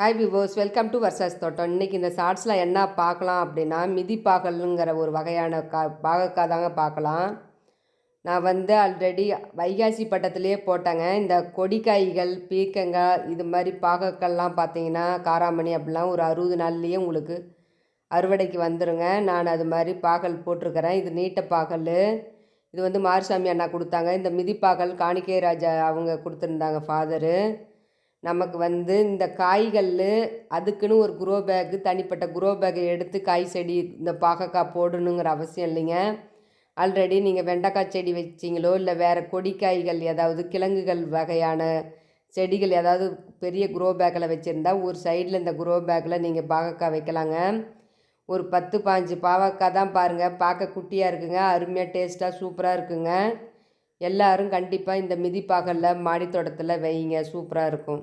Hi viewers welcome to Varsha's தோட்டம் இன்றைக்கி இந்த ஷார்ட்ஸில் என்ன பார்க்கலாம் அப்படின்னா மிதிப்பாகல்ங்கிற ஒரு வகையான கா பாகக்காய் தாங்க பார்க்கலாம். நான் வந்து ஆல்ரெடி வைகாசி பட்டத்துலேயே போட்டேங்க. இந்த கொடிக்காய்கள் பீக்கங்காய் இது மாதிரி பாகக்கள்லாம் பார்த்தீங்கன்னா காராமணி அப்படிலாம் ஒரு அறுபது நாள்லேயே உங்களுக்கு அறுவடைக்கு வந்துருங்க. நான் அது மாதிரி பாகல் போட்டிருக்கிறேன். இது நீட்ட பாகல். இது வந்து மாரிசாமி அண்ணா கொடுத்தாங்க. இந்த மிதிப்பாகல் காணிக்கை ராஜா அவங்க கொடுத்துருந்தாங்க ஃபாதரு நமக்கு வந்து இந்த காய்கள் அதுக்குன்னு ஒரு குரோ பேக்கு தனிப்பட்ட குரோ பேக்கை எடுத்து காய் செடி இந்த பாகக்காய் போடணுங்கிற அவசியம் இல்லைங்க. ஆல்ரெடி நீங்கள் வெண்டைக்காய் செடி வச்சிங்களோ இல்லை வேறு கொடிக்காய்கள் ஏதாவது கிழங்குகள் வகையான செடிகள் ஏதாவது பெரிய குரோ பேக்கில் வச்சுருந்தா ஒரு சைடில் இந்த குரோ பேக்கில் நீங்கள் பாகக்காய் வைக்கலாங்க. ஒரு பத்து பாஞ்சு பாவக்காய் தான் பாருங்கள் பார்க்க குட்டியாக இருக்குங்க அருமையாக டேஸ்ட்டாக சூப்பராக இருக்குங்க. எல்லாரும் கண்டிப்பாக இந்த மிதிப்பாகலில் மாடித்தோட்டத்தில் வைங்க சூப்பராக இருக்கும்.